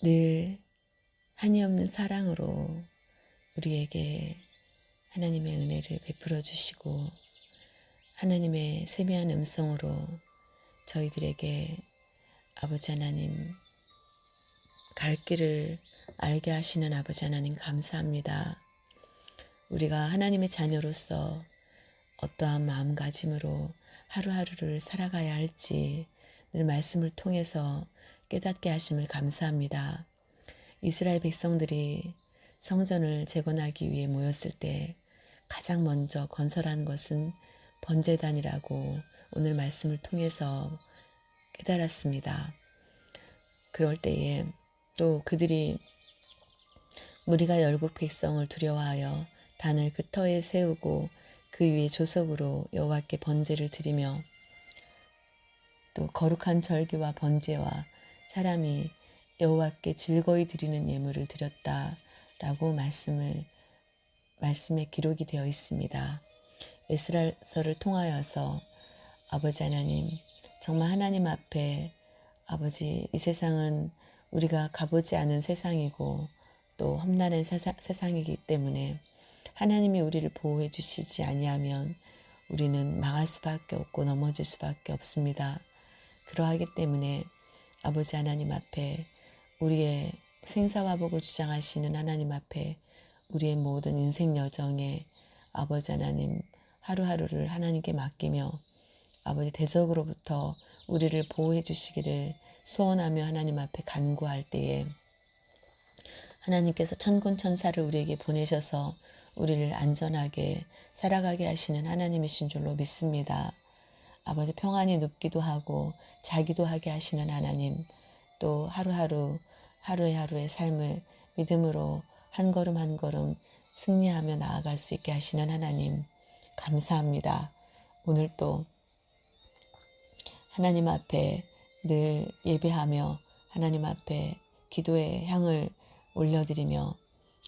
늘 한이 없는 사랑으로 우리에게 하나님의 은혜를 베풀어 주시고 하나님의 세미한 음성으로 저희들에게 아버지 하나님 갈 길을 알게 하시는 아버지 하나님 감사합니다. 우리가 하나님의 자녀로서 어떠한 마음가짐으로 하루하루를 살아가야 할지 늘 말씀을 통해서 깨닫게 하심을 감사합니다. 이스라엘 백성들이 성전을 재건하기 위해 모였을 때 가장 먼저 건설한 것은 번제단이라고 오늘 말씀을 통해서 깨달았습니다. 그럴 때에 또 그들이 무리가 열국 백성을 두려워하여 단을 그 터에 세우고 그 위에 조석으로 여호와께 번제를 드리며 또 거룩한 절기와 번제와 사람이 여호와께 즐거이 드리는 예물을 드렸다라고 말씀을 말씀에 기록이 되어 있습니다. 에스라서를 통하여서 아버지 하나님 정말 하나님 앞에 아버지 이 세상은 우리가 가보지 않은 세상이고 또 험난한 세상, 세상이기 때문에 하나님이 우리를 보호해 주시지 아니하면 우리는 망할 수밖에 없고 넘어질 수밖에 없습니다. 그러하기 때문에 아버지 하나님 앞에 우리의 생사화복을 주장하시는 하나님 앞에 우리의 모든 인생 여정에 아버지 하나님 하루하루를 하나님께 맡기며 아버지 대적으로부터 우리를 보호해 주시기를 소원하며 하나님 앞에 간구할 때에 하나님께서 천군 천사를 우리에게 보내셔서 우리를 안전하게 살아가게 하시는 하나님이신 줄로 믿습니다. 아버지 평안히 눕기도 하고 자기도 하게 하시는 하나님 또 하루하루 하루의 하루의 삶을 믿음으로 한 걸음 한 걸음 승리하며 나아갈 수 있게 하시는 하나님 감사합니다. 오늘 또 하나님 앞에 늘 예배하며 하나님 앞에 기도의 향을 올려드리며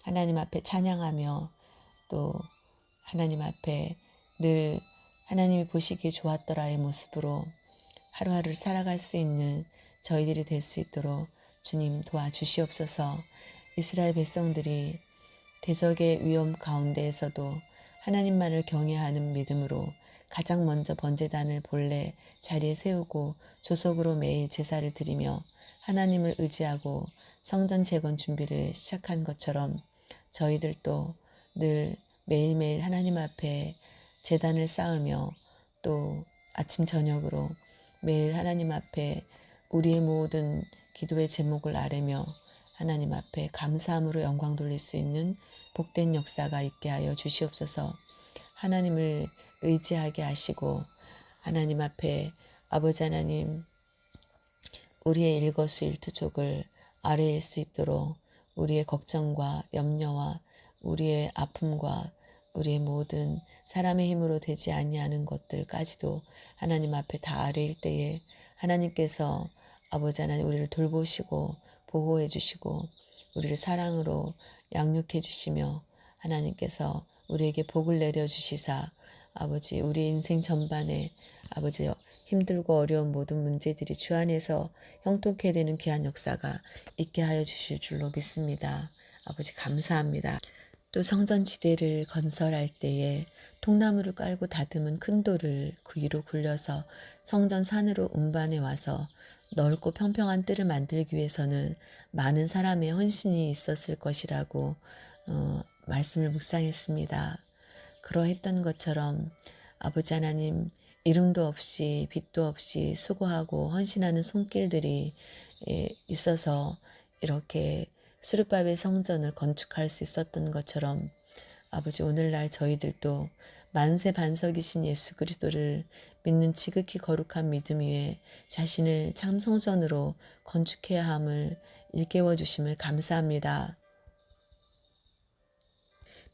하나님 앞에 찬양하며 또 하나님 앞에 늘 하나님이 보시기에 좋았더라의 모습으로 하루하루를 살아갈 수 있는 저희들이 될 수 있도록 주님 도와주시옵소서. 이스라엘 백성들이 대적의 위험 가운데에서도 하나님만을 경외하는 믿음으로 가장 먼저 번제단을 본래 자리에 세우고 조석으로 매일 제사를 드리며 하나님을 의지하고 성전 재건 준비를 시작한 것처럼 저희들도 늘 매일매일 하나님 앞에 재단을 쌓으며 또 아침 저녁으로 매일 하나님 앞에 우리의 모든 기도의 제목을 아뢰며 하나님 앞에 감사함으로 영광 돌릴 수 있는 복된 역사가 있게 하여 주시옵소서. 하나님을 의지하게 하시고 하나님 앞에 아버지 하나님 우리의 일거수일투족을 아뢰일 수 있도록 우리의 걱정과 염려와 우리의 아픔과 우리의 모든 사람의 힘으로 되지 아니하는 것들까지도 하나님 앞에 다 아뢰일 때에 하나님께서 아버지 하나님 우리를 돌보시고 보호해 주시고 우리를 사랑으로 양육해 주시며 하나님께서 우리에게 복을 내려 주시사 아버지 우리 인생 전반에 아버지 힘들고 어려운 모든 문제들이 주 안에서 형통케 되는 귀한 역사가 있게 하여 주실 줄로 믿습니다. 아버지 감사합니다. 또 성전지대를 건설할 때에 통나무를 깔고 다듬은 큰 돌을 그 위로 굴려서 성전 산으로 운반해 와서 넓고 평평한 뜰을 만들기 위해서는 많은 사람의 헌신이 있었을 것이라고 어, 말씀을 묵상했습니다. 그러했던 것처럼 아버지 하나님 이름도 없이 빛도 없이 수고하고 헌신하는 손길들이 예, 있어서 이렇게 수르밥의 성전을 건축할 수 있었던 것처럼 아버지 오늘날 저희들도 만세 반석이신 예수 그리스도를 믿는 지극히 거룩한 믿음 위에 자신을 참성전으로 건축해야 함을 일깨워 주심을 감사합니다.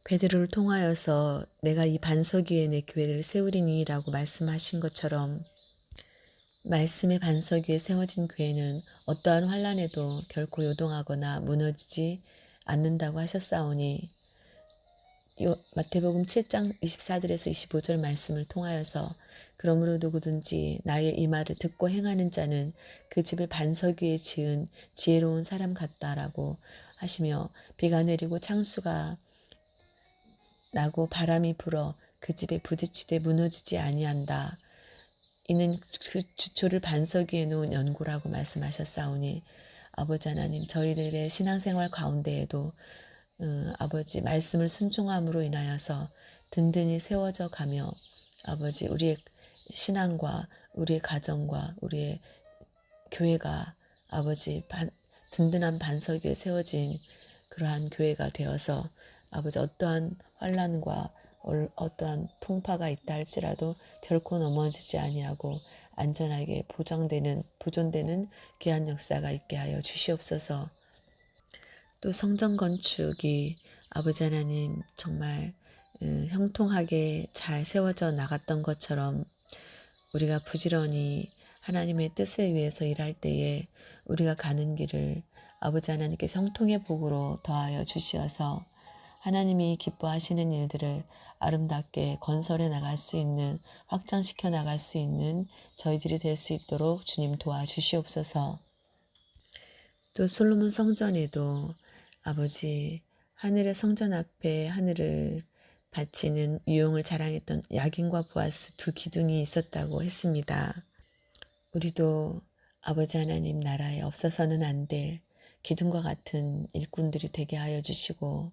베드로를 통하여서 내가 이 반석 위에 내 교회를 세우리니라고 말씀하신 것처럼 말씀의 반석 위에 세워진 교회는 어떠한 환란에도 결코 요동하거나 무너지지 않는다고 하셨사오니 요 마태복음 7장 24절에서 25절 말씀을 통하여서 그러므로 누구든지 나의 이 말을 듣고 행하는 자는 그 집을 반석 위에 지은 지혜로운 사람 같다라고 하시며 비가 내리고 창수가 나고 바람이 불어 그 집에 부딪히되 무너지지 아니한다. 이는 그 주초를 반석 위에 놓은 연고라고 말씀하셨사오니 아버지 하나님 저희들의 신앙생활 가운데에도 음, 아버지 말씀을 순종함으로 인하여서 든든히 세워져 가며 아버지 우리의 신앙과 우리의 가정과 우리의 교회가 아버지 반, 든든한 반석 위에 세워진 그러한 교회가 되어서 아버지 어떠한 환란과 얼- 어떠한 풍파가 있다 할지라도 결코 넘어지지 아니하고 안전하게 보장되는 보존되는 귀한 역사가 있게 하여 주시옵소서. 또 성전 건축이 아버지 하나님 정말 음, 형통하게 잘 세워져 나갔던 것처럼 우리가 부지런히 하나님의 뜻을 위해서 일할 때에 우리가 가는 길을 아버지 하나님께서 형통의 복으로 더하여 주시어서 하나님이 기뻐하시는 일들을 아름답게 건설해 나갈 수 있는 확장시켜 나갈 수 있는 저희들이 될 수 있도록 주님 도와주시옵소서. 또 솔로몬 성전에도 아버지 하늘의 성전 앞에 하늘을 바치는 유용을 자랑했던 야긴과 보아스 두 기둥이 있었다고 했습니다. 우리도 아버지 하나님 나라에 없어서는 안 될 기둥과 같은 일꾼들이 되게 하여 주시고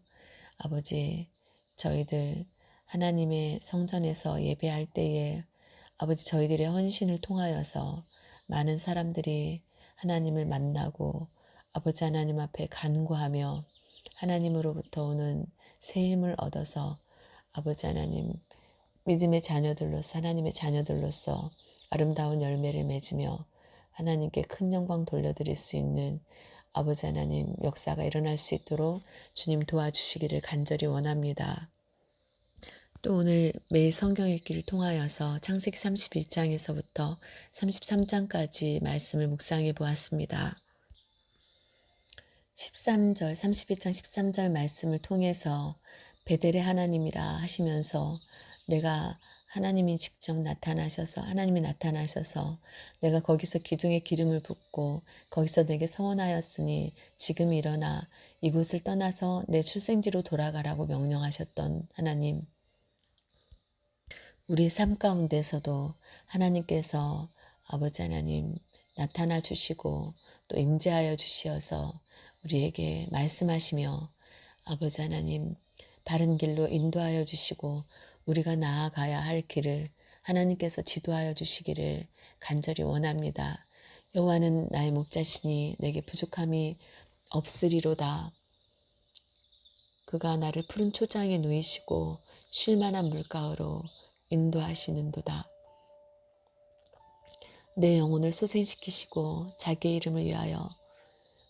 아버지 저희들 하나님의 성전에서 예배할 때에 아버지 저희들의 헌신을 통하여서 많은 사람들이 하나님을 만나고 아버지 하나님 앞에 간구하며 하나님으로부터 오는 새 힘을 얻어서 아버지 하나님 믿음의 자녀들로서 하나님의 자녀들로서 아름다운 열매를 맺으며 하나님께 큰 영광 돌려드릴 수 있는 아버지 하나님 역사가 일어날 수 있도록 주님 도와주시기를 간절히 원합니다. 또 오늘 매일 성경 읽기를 통하여서 창세기 31장에서부터 33장까지 말씀을 묵상해 보았습니다. 13절, 31장 13절 말씀을 통해서 베델의 하나님이라 하시면서 내가 하나님이 직접 나타나셔서 하나님이 나타나셔서 내가 거기서 기둥에 기름을 붓고 거기서 내게 서원하였으니 지금 일어나 이곳을 떠나서 내 출생지로 돌아가라고 명령하셨던 하나님. 우리의 삶 가운데서도 하나님께서 아버지 하나님 나타나 주시고 또 임재하여 주시어서 우리에게 말씀하시며 아버지 하나님 바른 길로 인도하여 주시고 우리가 나아가야 할 길을 하나님께서 지도하여 주시기를 간절히 원합니다. 여호와는 나의 목자시니 내게 부족함이 없으리로다. 그가 나를 푸른 초장에 누이시고 쉴만한 물가로 인도하시는도다. 내 영혼을 소생시키시고 자기의 이름을 위하여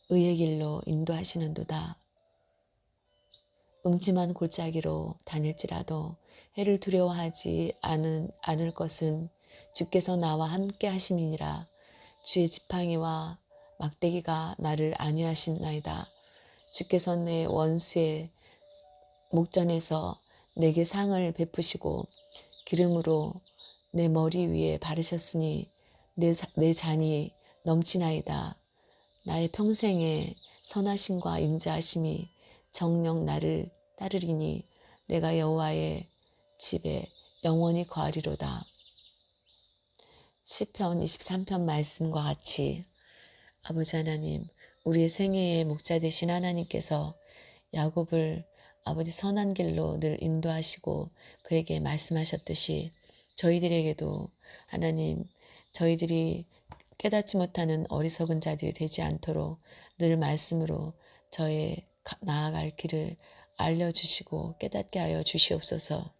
의의 길로 인도하시는도다. 음침한 골짜기로 다닐지라도 해를 두려워하지 않은, 않을 것은 주께서 나와 함께 하심이니라. 주의 지팡이와 막대기가 나를 안위하시나이다. 주께서 내 원수의 목전에서 내게 상을 베푸시고 기름으로 내 머리 위에 바르셨으니 내, 내 잔이 넘치나이다. 나의 평생의 선하심과 인자하심이 정령 나를 따르리니 내가 여호와의 집에 영원히 거하리로다. 시편 23편 말씀과 같이 아버지 하나님 우리의 생애의 목자 되신 하나님께서 야곱을 아버지 선한 길로 늘 인도하시고 그에게 말씀하셨듯이 저희들에게도 하나님 저희들이 깨닫지 못하는 어리석은 자들이 되지 않도록 늘 말씀으로 저의 나아갈 길을 알려주시고 깨닫게 하여 주시옵소서.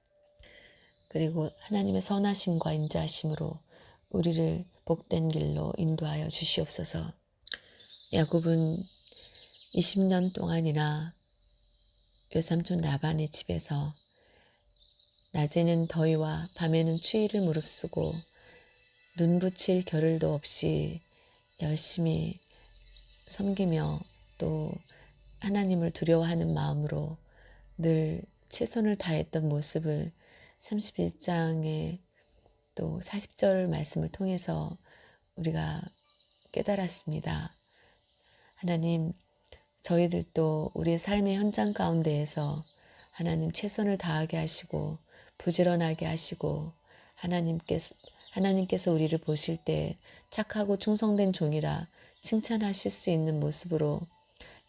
그리고 하나님의 선하심과 인자하심으로 우리를 복된 길로 인도하여 주시옵소서. 야곱은 20년 동안이나 외삼촌 나반의 집에서 낮에는 더위와 밤에는 추위를 무릅쓰고 눈 붙일 겨를도 없이 열심히 섬기며 또 하나님을 두려워하는 마음으로 늘 최선을 다했던 모습을 31장의 또 40절 말씀을 통해서 우리가 깨달았습니다. 하나님, 저희들도 우리의 삶의 현장 가운데에서 하나님 최선을 다하게 하시고 부지런하게 하시고 하나님께서 하나님께서 우리를 보실 때 착하고 충성된 종이라 칭찬하실 수 있는 모습으로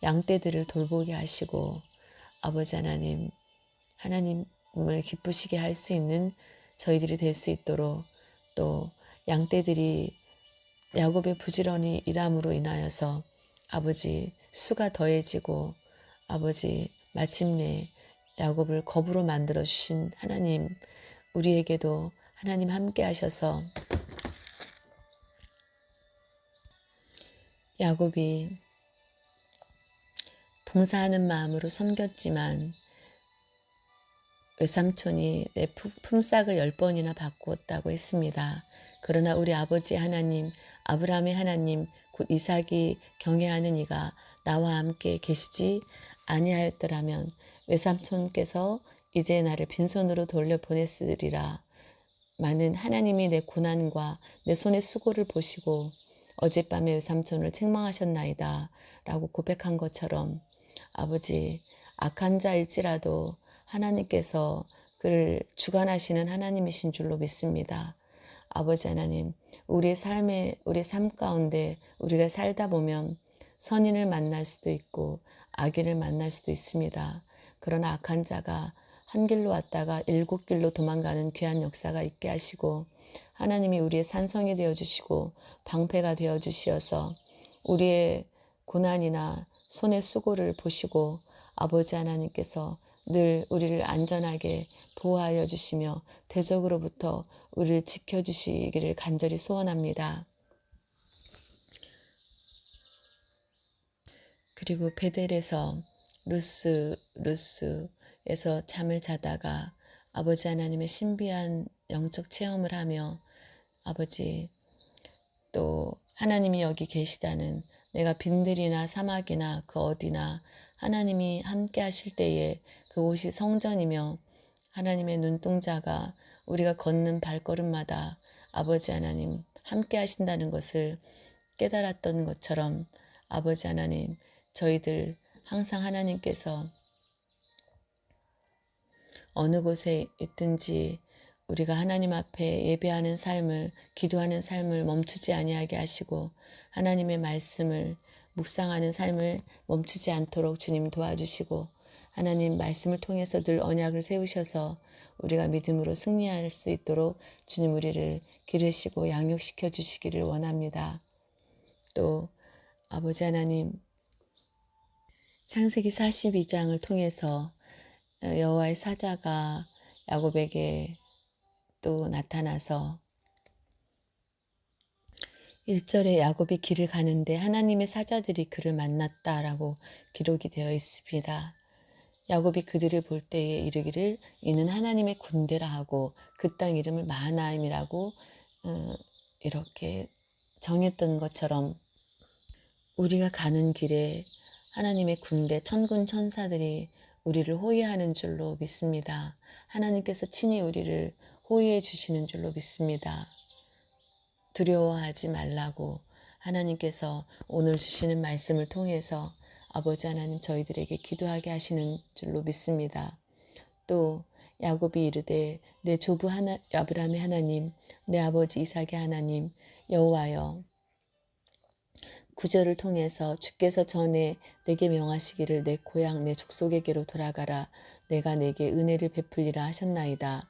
양떼들을 돌보게 하시고 아버지 하나님 하나님 을 기쁘시게 할 수 있는 저희들이 될 수 있도록 또 양떼들이 야곱의 부지런히 일함으로 인하여서 아버지 수가 더해지고 아버지 마침내 야곱을 거부로 만들어 주신 하나님 우리에게도 하나님 함께 하셔서 야곱이 봉사하는 마음으로 섬겼지만 외삼촌이 내 품- 품삯을 열 번이나 바꾸었다고 했습니다. 그러나 우리 아버지 하나님, 아브라함의 하나님, 곧 이삭이 경외하는 이가 나와 함께 계시지 아니하였더라면 외삼촌께서 이제 나를 빈손으로 돌려 보냈으리라. 많은 하나님이 내 고난과 내 손의 수고를 보시고 어젯밤에 외삼촌을 책망하셨나이다. 라고 고백한 것처럼 아버지 악한 자일지라도 하나님께서 그를 주관하시는 하나님이신 줄로 믿습니다. 아버지 하나님, 우리의 삶에, 우리 삶 가운데 우리가 살다 보면 선인을 만날 수도 있고 악인을 만날 수도 있습니다. 그러나 악한 자가 한 길로 왔다가 일곱 길로 도망가는 귀한 역사가 있게 하시고 하나님이 우리의 산성이 되어 주시고 방패가 되어 주시어서 우리의 고난이나 손의 수고를 보시고 아버지 하나님께서 늘 우리를 안전하게 보호하여 주시며 대적으로부터 우리를 지켜 주시기를 간절히 소원합니다. 그리고 베델에서 루스 루스에서 잠을 자다가 아버지 하나님의 신비한 영적 체험을 하며 아버지 또 하나님이 여기 계시다는 내가 빈들이나 사막이나 그 어디나 하나님이 함께 하실 때에 그곳이 성전이며 하나님의 눈동자가 우리가 걷는 발걸음마다 아버지 하나님 함께 하신다는 것을 깨달았던 것처럼 아버지 하나님 저희들 항상 하나님께서 어느 곳에 있든지 우리가 하나님 앞에 예배하는 삶을 기도하는 삶을 멈추지 아니하게 하시고 하나님의 말씀을 묵상하는 삶을 멈추지 않도록 주님 도와주시고 하나님 말씀을 통해서 늘 언약을 세우셔서 우리가 믿음으로 승리할 수 있도록 주님 우리를 기르시고 양육시켜 주시기를 원합니다. 또 아버지 하나님 창세기 42장을 통해서 여호와의 사자가 야곱에게 또 나타나서 1절에 야곱이 길을 가는데 하나님의 사자들이 그를 만났다라고 기록이 되어 있습니다. 야곱이 그들을 볼 때에 이르기를 이는 하나님의 군대라 하고 그 땅 이름을 마하나임이라고 어, 이렇게 정했던 것처럼 우리가 가는 길에 하나님의 군대 천군 천사들이 우리를 호위하는 줄로 믿습니다. 하나님께서 친히 우리를 호위해 주시는 줄로 믿습니다. 두려워하지 말라고 하나님께서 오늘 주시는 말씀을 통해서 아버지 하나님 저희들에게 기도하게 하시는 줄로 믿습니다. 또 야곱이 이르되 내 조부 하나 아브라함의 하나님 내 아버지 이삭의 하나님 여호와여 구절을 통해서 주께서 전에 내게 명하시기를 내 고향 내 족속에게로 돌아가라 내가 내게 은혜를 베풀리라 하셨나이다.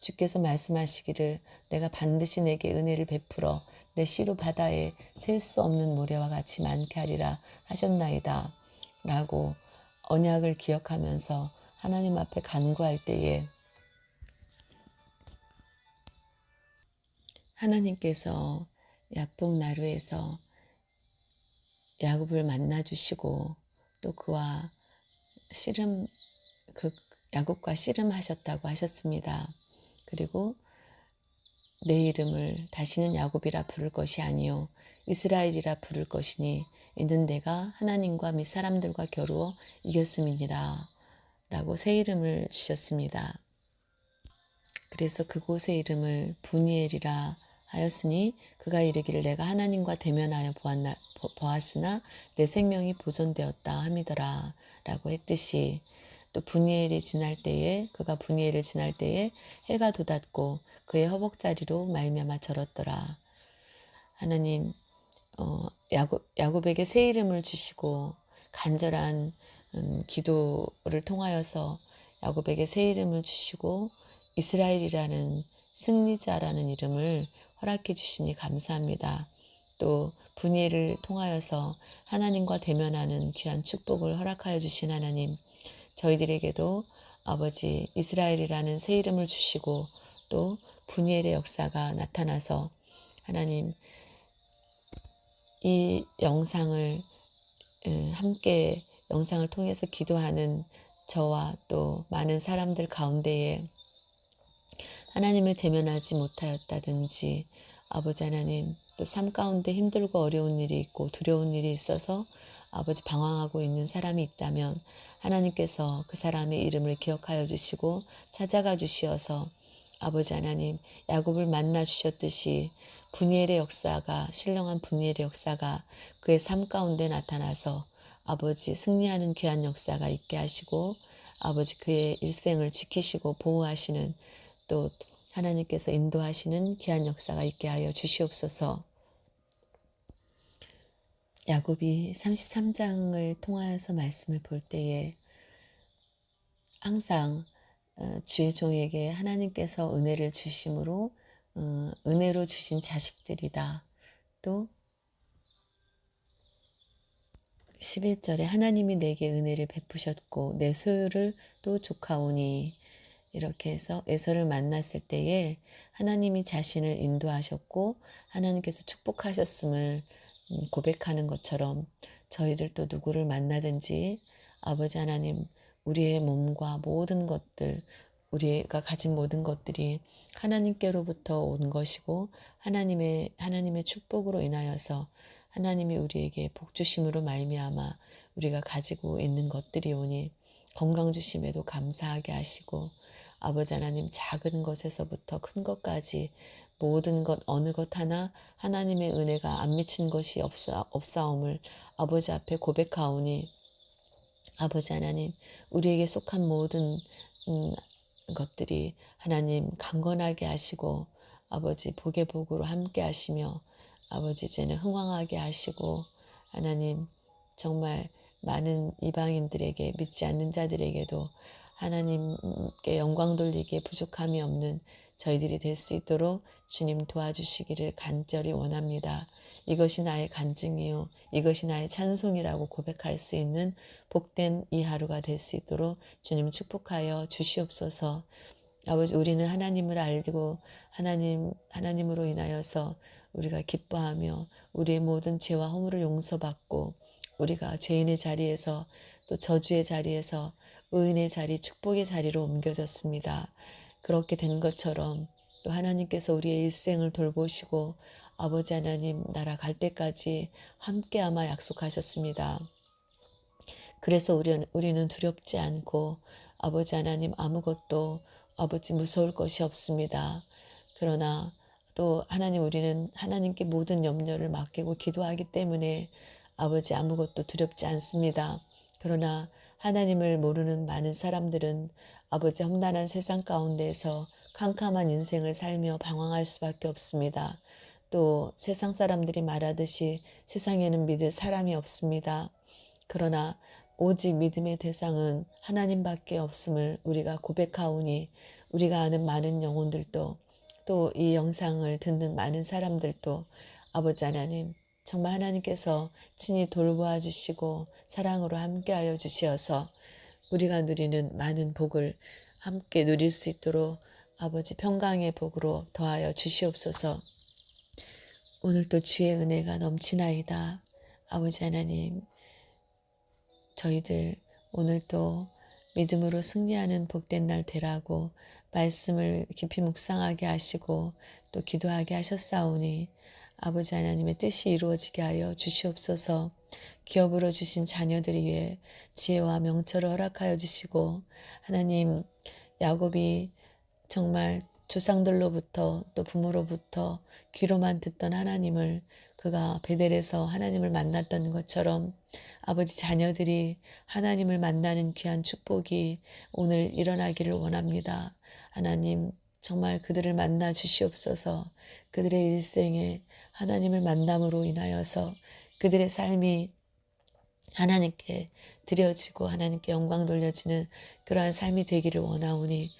주께서 말씀하시기를 내가 반드시 내게 은혜를 베풀어 내 씨로 바다에 셀 수 없는 모래와 같이 많게 하리라 하셨나이다. 라고 언약을 기억하면서 하나님 앞에 간구할 때에 하나님께서 야복 나루에서 야곱을 만나 주시고 또 그와 씨름 그 야곱과 씨름하셨다고 하셨습니다. 그리고 내 이름을 다시는 야곱이라 부를 것이 아니요 이스라엘이라 부를 것이니 이는 내가 하나님과 및 사람들과 겨루어 이겼음이니라 라고 새 이름을 주셨습니다. 그래서 그곳의 이름을 분이엘이라 하였으니 그가 이르기를 내가 하나님과 대면하여 보았나, 보았으나 내 생명이 보존되었다 함이더라 라고 했듯이 또 분이엘이 지날 때에 그가 분이엘을 지날 때에 해가 돋았고 그의 허벅다리로 말미암아 절었더라 하나님 어, 야곱, 야곱에게 새 이름을 주시고 간절한 음, 기도를 통하여서 야곱에게 새 이름을 주시고 이스라엘이라는 승리자라는 이름을 허락해 주시니 감사합니다. 또 분예를 통하여서 하나님과 대면하는 귀한 축복을 허락하여 주신 하나님, 저희들에게도 아버지 이스라엘이라는 새 이름을 주시고 또 분예의 역사가 나타나서 하나님 이 영상을 함께 영상을 통해서 기도하는 저와 또 많은 사람들 가운데에 하나님을 대면하지 못하였다든지 아버지 하나님 또 삶 가운데 힘들고 어려운 일이 있고 두려운 일이 있어서 아버지 방황하고 있는 사람이 있다면 하나님께서 그 사람의 이름을 기억하여 주시고 찾아가 주시어서 아버지 하나님 야곱을 만나 주셨듯이 분이엘의 역사가 신령한 분이엘의 역사가 그의 삶 가운데 나타나서 아버지 승리하는 귀한 역사가 있게 하시고 아버지 그의 일생을 지키시고 보호하시는 또 하나님께서 인도하시는 귀한 역사가 있게 하여 주시옵소서. 야곱이 33장을 통하여서 말씀을 볼 때에 항상 어, 주의 종에게 하나님께서 은혜를 주심으로 어, 은혜로 주신 자식들이다. 또 11절에 하나님이 내게 은혜를 베푸셨고 내 소유를 또 조카오니 이렇게 해서 에서를 만났을 때에 하나님이 자신을 인도하셨고 하나님께서 축복하셨음을 음, 고백하는 것처럼 저희들도 누구를 만나든지 아버지 하나님 우리의 몸과 모든 것들 우리가 가진 모든 것들이 하나님께로부터 온 것이고 하나님의 하나님의 축복으로 인하여서 하나님이 우리에게 복 주심으로 말미암아 우리가 가지고 있는 것들이 오니 건강 주심에도 감사하게 하시고 아버지 하나님 작은 것에서부터 큰 것까지 모든 것 어느 것 하나 하나님의 은혜가 안 미친 것이 없사, 없사옴을 아버지 앞에 고백하오니 아버지 하나님 우리에게 속한 모든 음, 것들이 하나님 강건하게 하시고 아버지 복의 복으로 함께 하시며 아버지 이제는 흥왕하게 하시고 하나님 정말 많은 이방인들에게 믿지 않는 자들에게도 하나님께 영광 돌리기에 부족함이 없는 저희들이 될 수 있도록 주님 도와주시기를 간절히 원합니다. 이것이 나의 간증이요. 이것이 나의 찬송이라고 고백할 수 있는 복된 이 하루가 될 수 있도록 주님 축복하여 주시옵소서. 아버지 우리는 하나님을 알고 하나님 하나님으로 인하여서 우리가 기뻐하며 우리의 모든 죄와 허물을 용서받고 우리가 죄인의 자리에서 또 저주의 자리에서 의인의 자리, 축복의 자리로 옮겨졌습니다. 그렇게 된 것처럼 또 하나님께서 우리의 일생을 돌보시고 아버지 하나님 나라 갈 때까지 함께 아마 약속하셨습니다. 그래서 우리는, 우리는 두렵지 않고 아버지 하나님 아무것도 아버지 무서울 것이 없습니다. 그러나 또 하나님 우리는 하나님께 모든 염려를 맡기고 기도하기 때문에 아버지 아무것도 두렵지 않습니다. 그러나 하나님을 모르는 많은 사람들은 아버지 험난한 세상 가운데에서 캄캄한 인생을 살며 방황할 수밖에 없습니다. 또 세상 사람들이 말하듯이 세상에는 믿을 사람이 없습니다. 그러나 오직 믿음의 대상은 하나님밖에 없음을 우리가 고백하오니 우리가 아는 많은 영혼들도 또 이 영상을 듣는 많은 사람들도 아버지 하나님 정말 하나님께서 친히 돌보아 주시고 사랑으로 함께하여 주시어서 우리가 누리는 많은 복을 함께 누릴 수 있도록 아버지 평강의 복으로 더하여 주시옵소서. 오늘도 주의 은혜가 넘치나이다. 아버지 하나님, 저희들 오늘도 믿음으로 승리하는 복된 날 되라고 말씀을 깊이 묵상하게 하시고 또 기도하게 하셨사오니 아버지 하나님의 뜻이 이루어지게 하여 주시옵소서 기업으로 주신 자녀들 위해 지혜와 명철을 허락하여 주시고 하나님 야곱이 정말 조상들로부터 또 부모로부터 귀로만 듣던 하나님을 그가 베델에서 하나님을 만났던 것처럼 아버지 자녀들이 하나님을 만나는 귀한 축복이 오늘 일어나기를 원합니다. 하나님 정말 그들을 만나 주시옵소서 그들의 일생에 하나님을 만남으로 인하여서 그들의 삶이 하나님께 드려지고 하나님께 영광 돌려지는 그러한 삶이 되기를 원하오니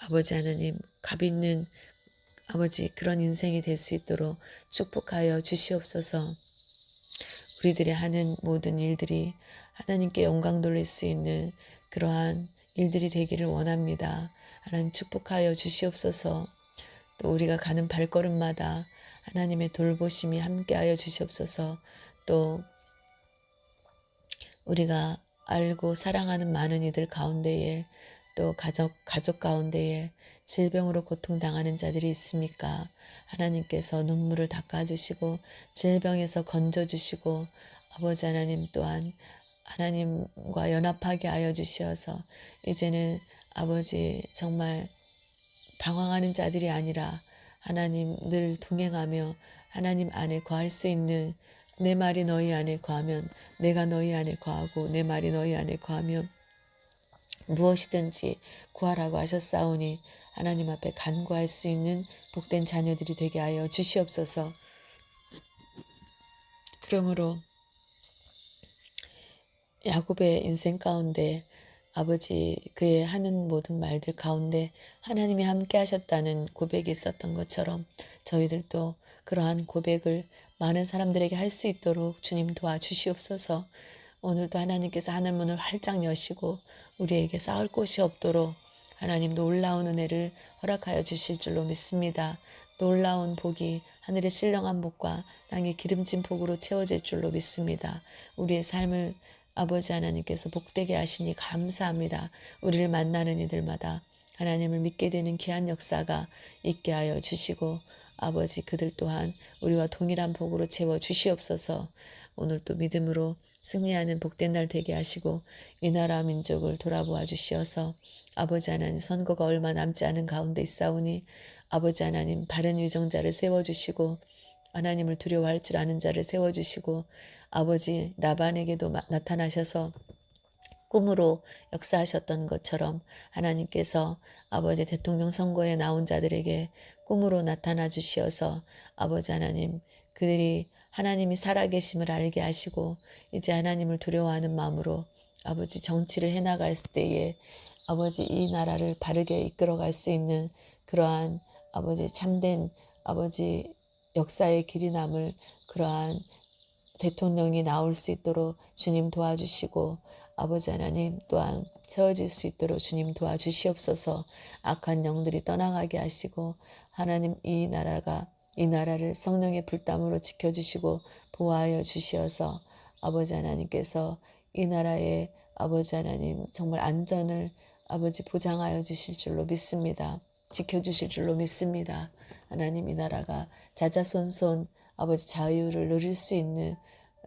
아버지 하나님 값 있는 아버지 그런 인생이 될 수 있도록 축복하여 주시옵소서. 우리들이 하는 모든 일들이 하나님께 영광 돌릴 수 있는 그러한 일들이 되기를 원합니다. 하나님 축복하여 주시옵소서. 또 우리가 가는 발걸음마다 하나님의 돌보심이 함께하여 주시옵소서. 또 우리가 알고 사랑하는 많은 이들 가운데에 또 가족 가족 가운데에 질병으로 고통당하는 자들이 있습니까? 하나님께서 눈물을 닦아주시고 질병에서 건져주시고 아버지 하나님 또한 하나님과 연합하게 하여 주시어서 이제는 아버지 정말 방황하는 자들이 아니라 하나님 늘 동행하며 하나님 안에 거할 수 있는 내 말이 너희 안에 거하면 내가 너희 안에 거하고 내 말이 너희 안에 거하면 무엇이든지 구하라고 하셨사오니 하나님 앞에 간구할 수 있는 복된 자녀들이 되게 하여 주시옵소서. 그러므로 야곱의 인생 가운데 아버지 그의 하는 모든 말들 가운데 하나님이 함께 하셨다는 고백이 있었던 것처럼 저희들도 그러한 고백을 많은 사람들에게 할 수 있도록 주님 도와주시옵소서. 오늘도 하나님께서 하늘문을 활짝 여시고 우리에게 싸울 곳이 없도록 하나님 놀라운 은혜를 허락하여 주실 줄로 믿습니다. 놀라운 복이 하늘의 신령한 복과 땅의 기름진 복으로 채워질 줄로 믿습니다. 우리의 삶을 아버지 하나님께서 복되게 하시니 감사합니다. 우리를 만나는 이들마다 하나님을 믿게 되는 귀한 역사가 있게 하여 주시고 아버지 그들 또한 우리와 동일한 복으로 채워 주시옵소서. 오늘 또 믿음으로 승리하는 복된 날 되게 하시고 이 나라 민족을 돌아보아 주시어서 아버지 하나님 선거가 얼마 남지 않은 가운데 있사오니 아버지 하나님 바른 유정자를 세워 주시고 하나님을 두려워할 줄 아는 자를 세워 주시고 아버지 라반에게도 나타나셔서 꿈으로 역사하셨던 것처럼 하나님께서 아버지 대통령 선거에 나온 자들에게 꿈으로 나타나 주시어서 아버지 하나님 그들이 하나님이 살아계심을 알게 하시고 이제 하나님을 두려워하는 마음으로 아버지 정치를 해나갈 때에 아버지 이 나라를 바르게 이끌어갈 수 있는 그러한 아버지 참된 아버지 역사의 길이 남을 그러한 대통령이 나올 수 있도록 주님 도와주시고 아버지 하나님 또한 세워질 수 있도록 주님 도와주시옵소서 악한 영들이 떠나가게 하시고 하나님 이 나라가 이 나라를 성령의 불담으로 지켜주시고 보호하여 주시어서 아버지 하나님께서 이 나라의 아버지 하나님 정말 안전을 아버지 보장하여 주실 줄로 믿습니다. 지켜주실 줄로 믿습니다. 하나님 이 나라가 자자손손 아버지 자유를 누릴 수 있는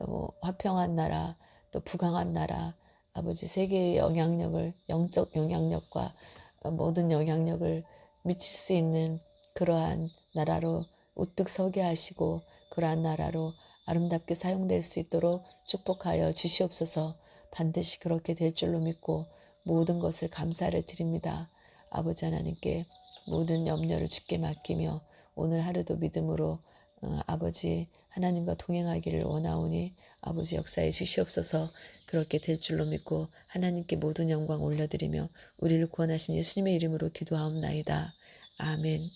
어, 화평한 나라 또 부강한 나라 아버지 세계의 영향력을 영적 영향력과 모든 영향력을 미칠 수 있는 그러한 나라로 우뚝 서게 하시고 그러한 나라로 아름답게 사용될 수 있도록 축복하여 주시옵소서 반드시 그렇게 될 줄로 믿고 모든 것을 감사를 드립니다. 아버지 하나님께 모든 염려를 주께 맡기며 오늘 하루도 믿음으로 어, 아버지 하나님과 동행하기를 원하오니 아버지 역사에 주시옵소서 그렇게 될 줄로 믿고 하나님께 모든 영광 올려드리며 우리를 구원하신 예수님의 이름으로 기도하옵나이다. 아멘.